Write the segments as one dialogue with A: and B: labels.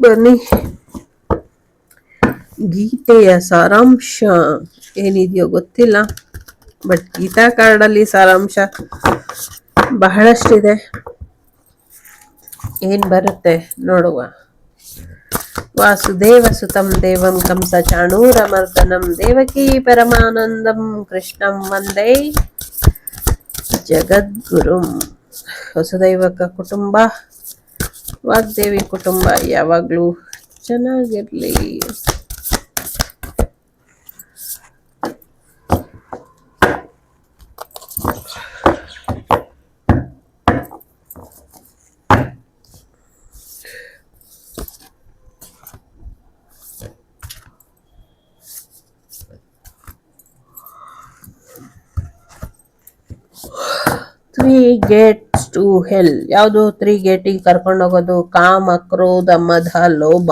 A: ಬನ್ನಿ ಗೀತೆಯ ಸಾರಾಂಶ ಏನಿದೆಯೋ ಗೊತ್ತಿಲ್ಲ ಬಟ್ ಗೀತಾ ಕಾರ್ಡಲ್ಲಿ ಸಾರಾಂಶ ಬಹಳಷ್ಟಿದೆ. ಏನು ಬರುತ್ತೆ ನೋಡುವ. ವಾಸುದೇವ ಸುತಂ ದೇವಂ ಕಂಸ ಚಾಣೂರಮರ್ದನಂ ದೇವಕೀ ಪರಮಾನಂದಂ ಕೃಷ್ಣಂ ವಂದೇ ಜಗದ್ಗುರುಂ ಹೊಸದೈವಕ ಕುಟುಂಬ ವಾಗ್ದೇವಿ ಕುಟುಂಬ ಯಾವಾಗಲೂ ಚೆನ್ನಾಗಿರ್ಲಿ ತ್ರೀ ಗೇಟ್ಸ್ ಟು ಹೆಲ್ ಯಾವುದು ತ್ರೀ ಗೇಟಿಗೆ ಕರ್ಕೊಂಡು ಹೋಗೋದು? ಕಾಮ ಕ್ರೋಧ ಮಧ ಲೋಭ.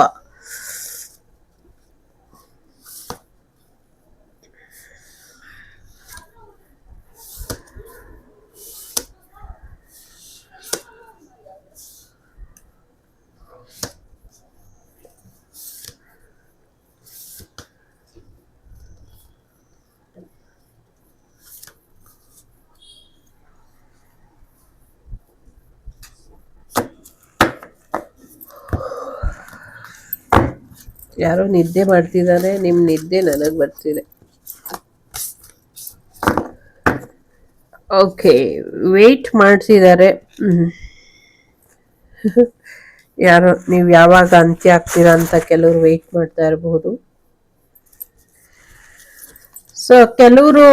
A: ಯಾರೋ ನಿದ್ದೆ ಮಾಡ್ತಿದ್ದಾರೆ ನಿಮ್ಮ ನಿದ್ದೆ ನನಗೆ ಬರ್ತಿದೆ. ಓಕೆ, ವೆಯ್ಟ್ ಮಾಡ್ತಿದ್ದಾರೆ ಯಾರು, ನೀವು ಯಾವಾಗ ಅಂತ್ಯ ಆಗ್ತೀರಾ ಅಂತ ಕೆಲವರು ವೆಯ್ಟ್ ಮಾಡ್ತಾ ಇರಬಹುದು ಸೊ, ಕೆಲವರು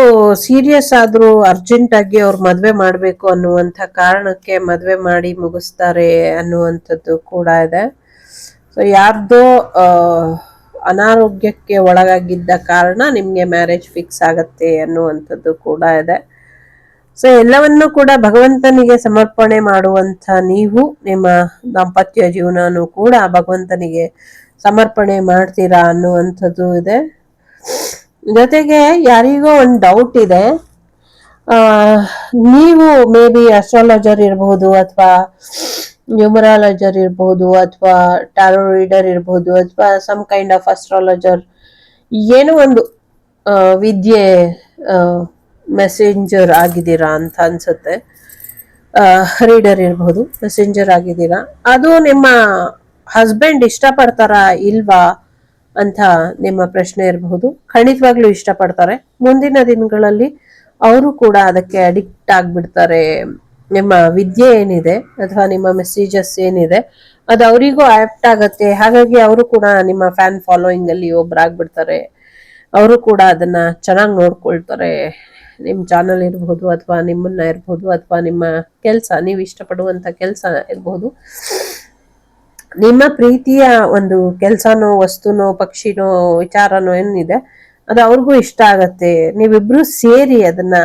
A: ಸೀರಿಯಸ್ ಆದರೂ ಅರ್ಜೆಂಟ್ ಆಗಿ ಅವ್ರು ಮದುವೆ ಮಾಡಬೇಕು ಅನ್ನುವಂಥ ಕಾರಣಕ್ಕೆ ಮದುವೆ ಮಾಡಿ ಮುಗಿಸ್ತಾರೆ ಅನ್ನುವಂಥದ್ದು ಕೂಡ ಇದೆ. ಸೊ ಯಾರ್ದೋ ಅನಾರೋಗ್ಯಕ್ಕೆ ಒಳಗಾಗಿದ್ದ ಕಾರಣ ನಿಮಗೆ ಮ್ಯಾರೇಜ್ ಫಿಕ್ಸ್ ಆಗತ್ತೆ ಅನ್ನುವಂಥದ್ದು ಕೂಡ ಇದೆ. ಸೊ ಎಲ್ಲವನ್ನು ಕೂಡ ಭಗವಂತನಿಗೆ ಸಮರ್ಪಣೆ ಮಾಡುವಂಥ ನೀವು ನಿಮ್ಮ ದಾಂಪತ್ಯ ಜೀವನನೂ ಕೂಡ ಭಗವಂತನಿಗೆ ಸಮರ್ಪಣೆ ಮಾಡ್ತೀರಾ ಅನ್ನುವಂಥದ್ದು ಇದೆ. ಜೊತೆಗೆ ಯಾರಿಗೋ ಒಂದು ಡೌಟ್ ಇದೆ ನೀವು ಮೇ ಬಿ ಅಸ್ಟ್ರಾಲಜರ್ ಇರಬಹುದು ಅಥವಾ ನ್ಯೂಮರಾಲಜರ್ ಇರಬಹುದು ಅಥವಾ ಟ್ಯಾರೋ ರೀಡರ್ ಇರಬಹುದು ಅಥವಾ ಸಮ್ ಕೈಂಡ್ ಆಫ್ ಅಸ್ಟ್ರಾಲಜರ್ ಏನೋ ಒಂದು ವಿದ್ಯೆ ಮೆಸೆಂಜರ್ ಆಗಿದ್ದೀರಾ ಅಂತ ಅನ್ಸುತ್ತೆ. ರೀಡರ್ ಇರಬಹುದು ಮೆಸೆಂಜರ್ ಆಗಿದ್ದೀರಾ. ಅದು ನಿಮ್ಮ ಹಸ್ಬೆಂಡ್ ಇಷ್ಟಪಡ್ತಾರಾ ಇಲ್ವಾ ಅಂತ ನಿಮ್ಮ ಪ್ರಶ್ನೆ ಇರಬಹುದು ಖಂಡಿತವಾಗ್ಲೂ ಇಷ್ಟಪಡ್ತಾರೆ. ಮುಂದಿನ ದಿನಗಳಲ್ಲಿ ಅವರು ಕೂಡ ಅದಕ್ಕೆ ಅಡಿಕ್ಟ್ ಆಗ್ಬಿಡ್ತಾರೆ. ನಿಮ್ಮ ವಿದ್ಯೆ ಏನಿದೆ ಅಥವಾ ನಿಮ್ಮ ಮೆಸೇಜಸ್ ಏನಿದೆ, ಅದು ಅವರಿಗೂ ಆಪ್ಟ್ ಆಗತ್ತೆ. ಹಾಗಾಗಿ ಅವರು ಕೂಡ ನಿಮ್ಮ ಫ್ಯಾನ್ ಫಾಲೋಯಿಂಗ್ ಅಲ್ಲಿ ಒಬ್ಬರಾಗ್ಬಿಡ್ತಾರೆ ಅವರು ಕೂಡ ಅದನ್ನ ಚೆನ್ನಾಗಿ ನೋಡ್ಕೊಳ್ತಾರೆ. ನಿಮ್ಮ ಚಾನಲ್ ಇರಬಹುದು ಅಥವಾ ನಿಮ್ಮನ್ನ ಇರಬಹುದು ಅಥವಾ ನಿಮ್ಮ ಕೆಲಸ, ನೀವು ಇಷ್ಟಪಡುವಂತ ಕೆಲಸ ಇರಬಹುದು ನಿಮ್ಮ ಪ್ರೀತಿಯ ಒಂದು ಕೆಲಸನೋ, ವಸ್ತುನೋ, ಪಕ್ಷಿನೋ, ವಿಚಾರನೋ ಏನಿದೆ, ಅದು ಅವ್ರಿಗೂ ಇಷ್ಟ ಆಗತ್ತೆ. ನೀವಿಬ್ರು ಸೇರಿ ಅದನ್ನ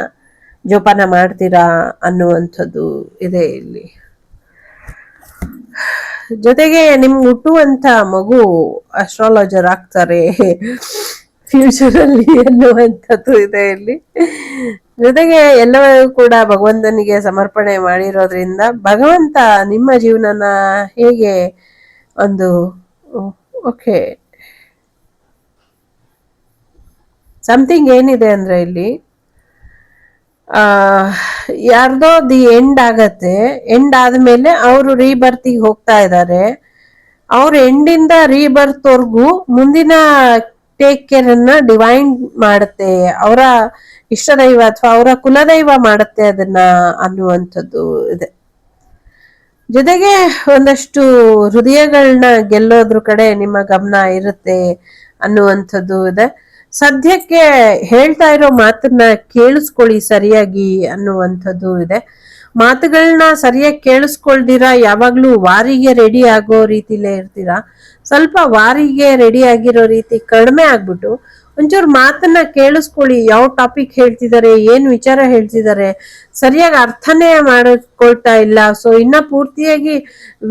A: ಜೋಪಾನ ಮಾಡ್ತೀರಾ ಅನ್ನುವಂಥದ್ದು ಇದೆ ಇಲ್ಲಿ. ಜೊತೆಗೆ ನಿಮ್ಗೆ ಹುಟ್ಟುವಂತ ಮಗು ಅಸ್ಟ್ರಾಲಜರ್ ಆಗ್ತಾರೆ ಫ್ಯೂಚರ್ ಅಲ್ಲಿ ಅನ್ನುವಂಥದ್ದು ಇದೆ ಇಲ್ಲಿ. ಜೊತೆಗೆ ಎಲ್ಲವೂ ಕೂಡ ಭಗವಂತನಿಗೆ ಸಮರ್ಪಣೆ ಮಾಡಿರೋದ್ರಿಂದ ಭಗವಂತ ನಿಮ್ಮ ಜೀವನನ ಹೇಗೆ ಒಂದು, ಓಕೆ. ಸಮಥಿಂಗ್ ಏನಿದೆ ಅಂದ್ರೆ ಇಲ್ಲಿ ಯಾರ್ದೋ ದಿ ಎಂಡ್ ಆಗತ್ತೆ. ಎಂಡ್ ಆದ್ಮೇಲೆ ಅವರು ರೀಬರ್ತಿಗೆ ಹೋಗ್ತಾ ಇದ್ದಾರೆ ಅವ್ರ ಎಂಡಿಂದ ರೀಬರ್ತ್ ವರ್ಗೂ ಮುಂದಿನ ಟೇಕ್ ಕೇರ್ ಅನ್ನ ಡಿವೈನ್ ಮಾಡುತ್ತೆ. ಅವರ ಇಷ್ಟದೈವ ಅಥವಾ ಅವರ ಕುಲದೈವ ಮಾಡುತ್ತೆ ಅದನ್ನ ಅನ್ನುವಂಥದ್ದು ಇದೆ. ಜೊತೆಗೆ ಒಂದಷ್ಟು ಹೃದಯಗಳನ್ನ ಗೆಲ್ಲೋದ್ರ ಕಡೆ ನಿಮ್ಮ ಗಮನ ಇರುತ್ತೆ ಅನ್ನುವಂಥದ್ದು ಇದೆ. ಸದ್ಯಕ್ಕೆ ಹೇಳ್ತಾ ಇರೋ ಮಾತನ್ನ ಕೇಳಿಸ್ಕೊಳ್ಳಿ ಸರಿಯಾಗಿ ಅನ್ನುವಂಥದ್ದು ಇದೆ. ಮಾತುಗಳನ್ನ ಸರಿಯಾಗಿ ಕೇಳಿಸ್ಕೊಳ್ದಿರಾ? ಯಾವಾಗ್ಲೂ ವಾರಿಗೆ ರೆಡಿ ಆಗೋ ರೀತಿಲೇ ಇರ್ತೀರಾ? ಸ್ವಲ್ಪ ವಾರಿಗೆ ರೆಡಿ ಆಗಿರೋ ರೀತಿ ಕಡಿಮೆ ಆಗ್ಬಿಟ್ಟು ಒಂಚೂರು ಮಾತನ್ನ ಕೇಳಿಸ್ಕೊಳ್ಳಿ, ಯಾವ ಟಾಪಿಕ್ ಹೇಳ್ತಿದ್ದಾರೆ ಏನ್ ವಿಚಾರ ಹೇಳ್ತಿದ್ದಾರೆ ಸರಿಯಾಗಿ ಅರ್ಥನೇ ಮಾಡಿಕೊಳ್ತಾ ಇಲ್ಲ. ಸೊ ಇನ್ನ ಪೂರ್ತಿಯಾಗಿ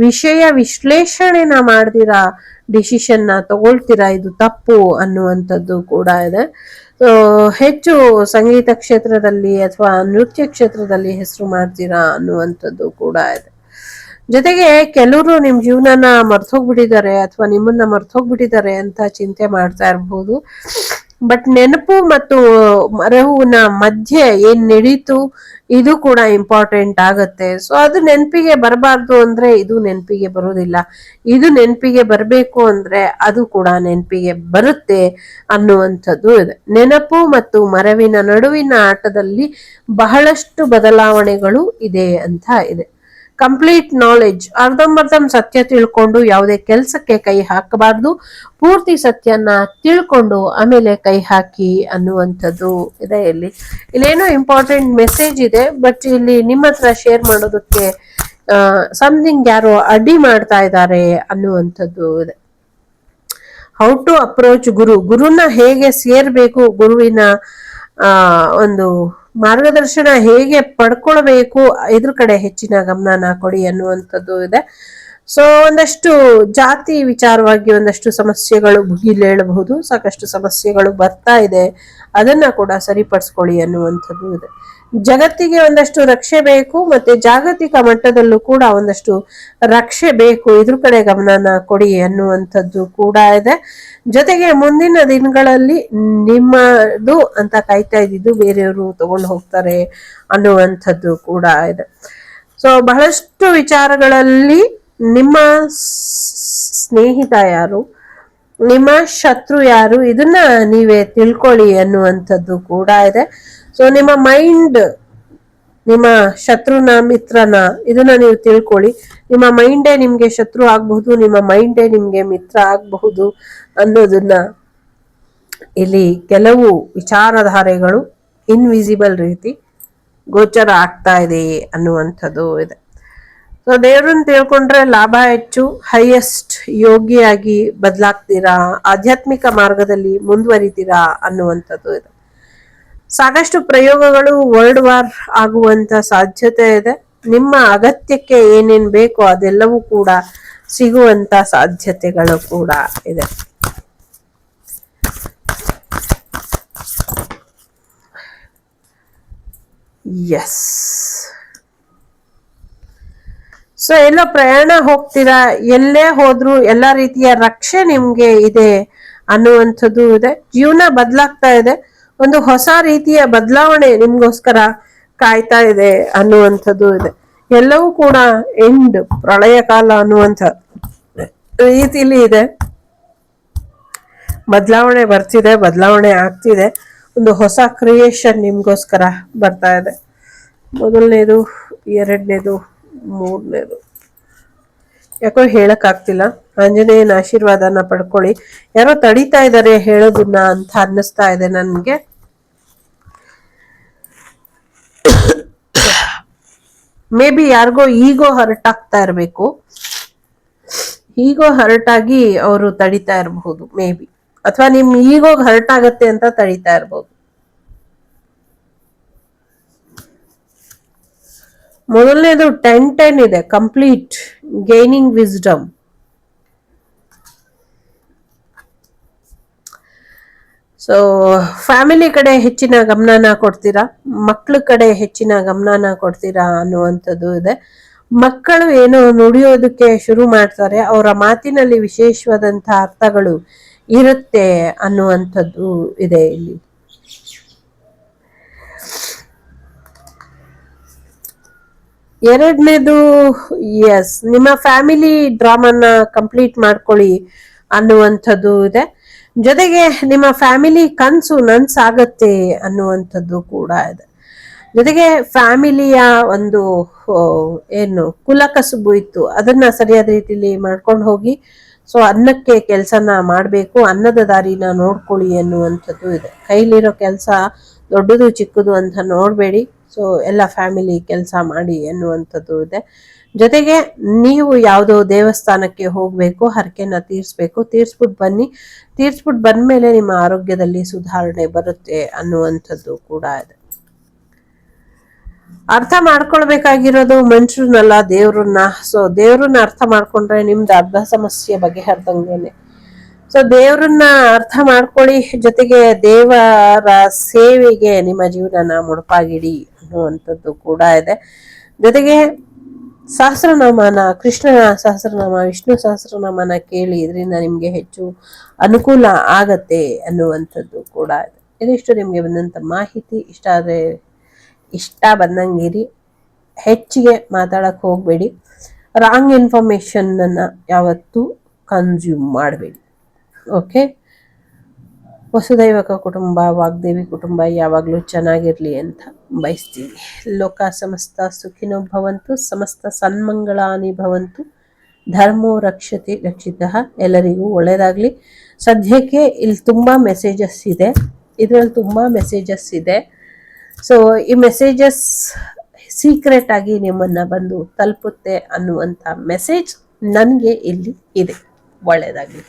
A: ವಿಷಯ ವಿಶ್ಲೇಷಣೆನ ಮಾಡ್ದಿರಾ ನ ತಗೊಳ್ತೀರಾ? ಇದು ತಪ್ಪು ಅನ್ನುವಂಥದ್ದು ಕೂಡ ಇದೆ. ಸೊ ಹೆಚ್ಚು ಸಂಗೀತ ಕ್ಷೇತ್ರದಲ್ಲಿ ಅಥವಾ ನೃತ್ಯ ಕ್ಷೇತ್ರದಲ್ಲಿ ಹೆಸರು ಮಾಡ್ತೀರಾ ಅನ್ನುವಂಥದ್ದು ಕೂಡ ಇದೆ. ಜೊತೆಗೆ ಕೆಲವರು ನಿಮ್ ಜೀವನನ ಮರ್ತೋಗ್ಬಿಟ್ಟಿದ್ದಾರೆ ಅಥವಾ ನಿಮ್ಮನ್ನ ಮರ್ತೋಗ್ಬಿಟ್ಟಿದ್ದಾರೆ ಅಂತ ಚಿಂತೆ ಮಾಡ್ತಾ ಇರಬಹುದು ಬಟ್ ನೆನಪು ಮತ್ತು ಮರೆಹುವಿನ ಮಧ್ಯೆ ಏನ್ ನಡೀತು, ಇದು ಕೂಡ ಇಂಪಾರ್ಟೆಂಟ್ ಆಗತ್ತೆ. ಸೊ ಅದು ನೆನಪಿಗೆ ಬರಬಾರ್ದು ಅಂದ್ರೆ ಇದು ನೆನಪಿಗೆ ಬರೋದಿಲ್ಲ ಇದು ನೆನಪಿಗೆ ಬರಬೇಕು ಅಂದ್ರೆ ಅದು ಕೂಡ ನೆನಪಿಗೆ ಬರುತ್ತೆ ಅನ್ನುವಂಥದ್ದು ಇದೆ. ನೆನಪು ಮತ್ತು ಮರವಿನ ನಡುವಿನ ಆಟದಲ್ಲಿ ಬಹಳಷ್ಟು ಬದಲಾವಣೆಗಳು ಇದೆ ಅಂತ ಇದೆ. ಕಂಪ್ಲೀಟ್ ನಾಲೆಜ್ ಅರ್ಧಂಬರ್ಧಂ ಸತ್ಯ ತಿಳ್ಕೊಂಡು ಯಾವುದೇ ಕೆಲಸಕ್ಕೆ ಕೈ ಹಾಕಬಾರ್ದು. ಪೂರ್ತಿ ಸತ್ಯನ ತಿಳ್ಕೊಂಡು ಆಮೇಲೆ ಕೈ ಹಾಕಿ ಅನ್ನುವಂಥದ್ದು ಇದೆ ಇಲ್ಲಿ. ಇಲ್ಲೇನೋ ಇಂಪಾರ್ಟೆಂಟ್ ಮೆಸೇಜ್ ಇದೆ ಬಟ್ ಇಲ್ಲಿ ನಿಮ್ಮ ಹತ್ರ ಶೇರ್ ಮಾಡೋದಕ್ಕೆ ಸಮಥಿಂಗ್ ಯಾರೋ ಅಡ್ಡಿ ಮಾಡ್ತಾ ಇದ್ದಾರೆ ಅನ್ನುವಂಥದ್ದು ಇದೆ. ಹೌ ಟು ಅಪ್ರೋಚ್ ಗುರು. ಗುರುನ ಹೇಗೆ ಸೇರ್ಬೇಕು? ಗುರುವಿನ ಒಂದು ಮಾರ್ಗದರ್ಶನ ಹೇಗೆ ಪಡ್ಕೊಳ್ಬೇಕು ಇದ್ರ ಕಡೆ ಹೆಚ್ಚಿನ ಗಮನನ ಕೊಡಿ ಅನ್ನುವಂಥದ್ದು ಇದೆ. ಸೊ ಒಂದಷ್ಟು ಜಾತಿ ವಿಚಾರವಾಗಿ ಒಂದಷ್ಟು ಸಮಸ್ಯೆಗಳು ಭುಗಿಲೇಳಬಹುದು ಸಾಕಷ್ಟು ಸಮಸ್ಯೆಗಳು ಬರ್ತಾ ಇದೆ. ಅದನ್ನ ಕೂಡ ಸರಿಪಡಿಸ್ಕೊಳ್ಳಿ ಅನ್ನುವಂಥದ್ದು ಇದೆ. ಜಗತ್ತಿಗೆ ಒಂದಷ್ಟು ರಕ್ಷೆ ಬೇಕು, ಮತ್ತೆ ಜಾಗತಿಕ ಮಟ್ಟದಲ್ಲೂ ಕೂಡ ಒಂದಷ್ಟು ರಕ್ಷೆ ಬೇಕು. ಇದ್ರ ಕಡೆ ಗಮನನ ಕೊಡಿ ಅನ್ನುವಂಥದ್ದು ಕೂಡ ಇದೆ. ಜೊತೆಗೆ ಮುಂದಿನ ದಿನಗಳಲ್ಲಿ ನಿಮ್ಮದು ಅಂತ ಕಾಯ್ತಾ ಇದ್ದಿದ್ದು ಬೇರೆಯವರು ತಗೊಂಡು ಹೋಗ್ತಾರೆ ಅನ್ನುವಂಥದ್ದು ಕೂಡ ಇದೆ. ಸೊ ಬಹಳಷ್ಟು ವಿಚಾರಗಳಲ್ಲಿ ನಿಮ್ಮ ಸ್ನೇಹಿತ ಯಾರು? ನಿಮ್ಮ ಶತ್ರು ಯಾರು? ಇದನ್ನ ನೀವೇ ತಿಳ್ಕೊಳ್ಳಿ ಅನ್ನುವಂಥದ್ದು ಕೂಡ ಇದೆ. ಸೊ ನಿಮ್ಮ ಮೈಂಡ್ ನಿಮ್ಮ ಶತ್ರುನ ಮಿತ್ರನ, ಇದನ್ನ ನೀವು ತಿಳ್ಕೊಳ್ಳಿ. ನಿಮ್ಮ ಮೈಂಡೇ ನಿಮ್ಗೆ ಶತ್ರು ಆಗಬಹುದು, ನಿಮ್ಮ ಮೈಂಡೇ ನಿಮ್ಗೆ ಮಿತ್ರ ಆಗಬಹುದು ಅನ್ನೋದನ್ನ ಇಲ್ಲಿ ಕೆಲವು ವಿಚಾರಧಾರೆಗಳು ಇನ್ವಿಸಿಬಲ್ ರೀತಿ ಗೋಚರ ಆಗ್ತಾ ಇದೆ ಅನ್ನುವಂಥದ್ದು ಇದೆ. ಸೊ ದೇವ್ರನ್ನ ತಿಳ್ಕೊಂಡ್ರೆ ಲಾಭ ಹೆಚ್ಚು ಹೈಯೆಸ್ಟ್ ಯೋಗಿಯಾಗಿ ಬದಲಾಗ್ತೀರಾ? ಆಧ್ಯಾತ್ಮಿಕ ಮಾರ್ಗದಲ್ಲಿ ಮುಂದುವರಿತೀರಾ ಅನ್ನುವಂಥದ್ದು ಇದೆ. ಸಾಕಷ್ಟು ಪ್ರಯೋಗಗಳು ವರ್ಲ್ಡ್ ವಾರ್ ಆಗುವಂತ ಸಾಧ್ಯತೆ ಇದೆ. ನಿಮ್ಮ ಅಗತ್ಯಕ್ಕೆ ಏನೇನ್ ಬೇಕೋ ಅದೆಲ್ಲವೂ ಕೂಡ ಸಿಗುವಂತ ಸಾಧ್ಯತೆಗಳು ಕೂಡ ಇದೆ. ಎಸ್ ಸೊ ಎಲ್ಲೋ ಪ್ರಯಾಣ ಹೋಗ್ತೀರಾ? ಎಲ್ಲೇ ಹೋದ್ರು ಎಲ್ಲಾ ರೀತಿಯ ರಕ್ಷೆ ನಿಮ್ಗೆ ಇದೆ ಅನ್ನುವಂಥದ್ದು ಇದೆ. ಜೀವನ ಬದಲಾಗ್ತಾ ಇದೆ. ಒಂದು ಹೊಸ ರೀತಿಯ ಬದಲಾವಣೆ ನಿಮ್ಗೋಸ್ಕರ ಕಾಯ್ತಾ ಇದೆ ಅನ್ನುವಂಥದ್ದು ಇದೆ. ಎಲ್ಲವೂ ಕೂಡ ಎಂಡ್, ಪ್ರಳಯ ಕಾಲ ಅನ್ನುವಂಥ ರೀತಿಲಿ ಇದೆ. ಬದಲಾವಣೆ ಬರ್ತಿದೆ, ಬದಲಾವಣೆ ಆಗ್ತಿದೆ. ಒಂದು ಹೊಸ ಕ್ರಿಯೇಷನ್ ನಿಮ್ಗೋಸ್ಕರ ಬರ್ತಾ ಇದೆ. ಮೊದಲನೇದು, ಎರಡನೇದು ಮೂರನೇದು ಯಾಕೋ ಹೇಳಕ್ ಆಗ್ತಿಲ್ಲ ಆಂಜನೇಯನ ಆಶೀರ್ವಾದನ ಪಡ್ಕೊಳ್ಳಿ. ಯಾರೋ ತಡಿತಾ ಇದ್ದಾರೆ ಹೇಳೋದನ್ನ ಅಂತ ಅನ್ನಿಸ್ತಾ ಇದೆ ನನ್ಗೆ. ಮೇ ಬಿ ಯಾರಿಗೋ ಈಗೋ ಹರ್ಟ್ ಆಗ್ತಾ ಇರ್ಬೇಕು. ಈಗೋ ಹರ್ಟ್ ಆಗಿ ಅವರು ತಡಿತಾ ಇರಬಹುದು ಮೇ ಬಿ ಅಥವಾ ನಿಮ್ ಈಗೋ ಹರ್ಟ್ ಆಗತ್ತೆ ಅಂತ ತಡಿತಾ ಇರ್ಬೋದು. ಮೊದಲನೇದು ಟೆನ್ ಟೆನ್ ಇದೆ complete gaining wisdom so family ಕಡೆ ಹೆಚ್ಚಿನ ಗಮನನ ಕೊಡ್ತೀರಾ? ಮಕ್ಕಳ ಕಡೆ ಹೆಚ್ಚಿನ ಗಮನನ ಕೊಡ್ತೀರಾ ಅನ್ನುವಂಥದ್ದು ಇದೆ. ಮಕ್ಕಳು ಏನೋ ನುಡಿಯೋದಕ್ಕೆ ಶುರು ಮಾಡ್ತಾರೆ, ಅವರ ಮಾತಿನಲ್ಲಿ ವಿಶೇಷವಾದಂತಹ ಅರ್ಥಗಳು ಇರುತ್ತೆ ಅನ್ನುವಂಥದ್ದು ಇದೆ ಇಲ್ಲಿ. ಎರಡನೇದು ಎಸ್ ನಿಮ್ಮ ಫ್ಯಾಮಿಲಿ ಡ್ರಾಮಾನ ಕಂಪ್ಲೀಟ್ ಮಾಡ್ಕೊಳ್ಳಿ ಅನ್ನುವಂಥದ್ದು ಇದೆ. ಜೊತೆಗೆ ನಿಮ್ಮ ಫ್ಯಾಮಿಲಿ ಕನ್ಸು ನನ್ಸಾಗತ್ತೆ ಅನ್ನುವಂಥದ್ದು ಕೂಡ ಇದೆ. ಜೊತೆಗೆ ಫ್ಯಾಮಿಲಿಯ ಒಂದು ಏನು ಕುಲ ಕಸುಬು ಇತ್ತು. ಅದನ್ನ ಸರಿಯಾದ ರೀತಿಯಲ್ಲಿ ಮಾಡ್ಕೊಂಡು ಹೋಗಿ, ಸೊ ಅನ್ನಕ್ಕೆ ಕೆಲಸನ ಮಾಡಬೇಕು, ಅನ್ನದ ದಾರಿನ ನೋಡ್ಕೊಳ್ಳಿ ಅನ್ನುವಂಥದ್ದು ಇದೆ. ಕೈಲಿರೋ ಕೆಲಸ ದೊಡ್ಡದು ಚಿಕ್ಕದು ಅಂತ ನೋಡಬೇಡಿ. ಸೊ ಎಲ್ಲ ಫ್ಯಾಮಿಲಿ ಕೆಲಸ ಮಾಡಿ ಅನ್ನುವಂಥದ್ದು ಇದೆ. ಜೊತೆಗೆ ನೀವು ಯಾವುದೋ ದೇವಸ್ಥಾನಕ್ಕೆ ಹೋಗಬೇಕು, ಹರಕೆನ ತೀರಿಸ್ಬೇಕು ತೀರಿಸ್ಬಿಟ್ಟು ಬನ್ನಿ. ತೀರ್ಸ್ಬಿಟ್ಟು ಬಂದ್ಮೇಲೆ ನಿಮ್ಮ ಆರೋಗ್ಯದಲ್ಲಿ ಸುಧಾರಣೆ ಬರುತ್ತೆ ಅನ್ನುವಂಥದ್ದು ಕೂಡ ಇದೆ. ಅರ್ಥ ಮಾಡ್ಕೊಳ್ಬೇಕಾಗಿರೋದು ಮನುಷ್ಯರನ್ನಲ್ಲ, ದೇವ್ರನ್ನ. ಸೊ ದೇವ್ರನ್ನ ಅರ್ಥ ಮಾಡ್ಕೊಂಡ್ರೆ ನಿಮ್ದು ಅರ್ಧ ಸಮಸ್ಯೆ ಬಗೆಹರ್ದಂಗೆನೆ. ಸೊ ದೇವ್ರನ್ನ ಅರ್ಥ ಮಾಡ್ಕೊಳ್ಳಿ. ಜೊತೆಗೆ ದೇವರ ಸೇವೆಗೆ ನಿಮ್ಮ ಜೀವನನ ಮುಡುಪಾಗಿಡಿ. ಅನ್ನುವಂಥದ್ದು ಕೂಡ ಇದೆ. ಜೊತೆಗೆ ಸಹಸ್ರನಾಮನ, ಕೃಷ್ಣನ ಸಹಸ್ರನಾಮ, ವಿಷ್ಣು ಸಹಸ್ರನಾಮನ ಕೇಳಿ ಇದರಿಂದ ನಿಮಗೆ ಹೆಚ್ಚು ಅನುಕೂಲ ಆಗತ್ತೆ ಅನ್ನುವಂಥದ್ದು ಕೂಡ ಇದೆ. ಇದಿಷ್ಟು ನಿಮಗೆ ಬಂದಂಥ ಮಾಹಿತಿ. ಇಷ್ಟ ಆದರೆ ಇಷ್ಟ ಬಂದಂಗಿರಿ ಹೆಚ್ಚಿಗೆ ಮಾತಾಡಕ್ಕೆ ಹೋಗಬೇಡಿ. ರಾಂಗ್ ಇನ್ಫಾರ್ಮೇಷನ್ನನ್ನು ಯಾವತ್ತೂ ಕನ್ಸ್ಯೂಮ್ ಮಾಡಬೇಡಿ. ಓಕೆ ವಸುದೈವಕ ಕುಟುಂಬ, ವಾಗ್ದೇವಿ ಕುಟುಂಬ ಯಾವಾಗಲೂ ಚೆನ್ನಾಗಿರಲಿ ಅಂತ ಬಯಸ್ತೀವಿ. ಲೋಕ ಸಮಸ್ತ ಸುಖಿನೋ ಭವಂತು, ಸಮಸ್ತ ಸನ್ಮಂಗಳಾನಿ ಭವಂತು. ಧರ್ಮೋ ರಕ್ಷತೆ ರಕ್ಷಿತ ಎಲ್ಲರಿಗೂ ಒಳ್ಳೆಯದಾಗಲಿ ಸದ್ಯಕ್ಕೆ ಇಲ್ಲಿ ತುಂಬ ಮೆಸೇಜಸ್ ಇದೆ. ಇದರಲ್ಲಿ ತುಂಬ ಮೆಸೇಜಸ್ ಇದೆ. ಸೊ ಈ ಮೆಸೇಜಸ್ ಸೀಕ್ರೆಟ್ ಆಗಿ ನಿಮ್ಮನ್ನು ಬಂದು ತಲುಪುತ್ತೆ ಅನ್ನುವಂಥ ಮೆಸೇಜ್ ನನಗೆ ಇಲ್ಲಿ ಇದೆ. ಒಳ್ಳೆಯದಾಗಲಿ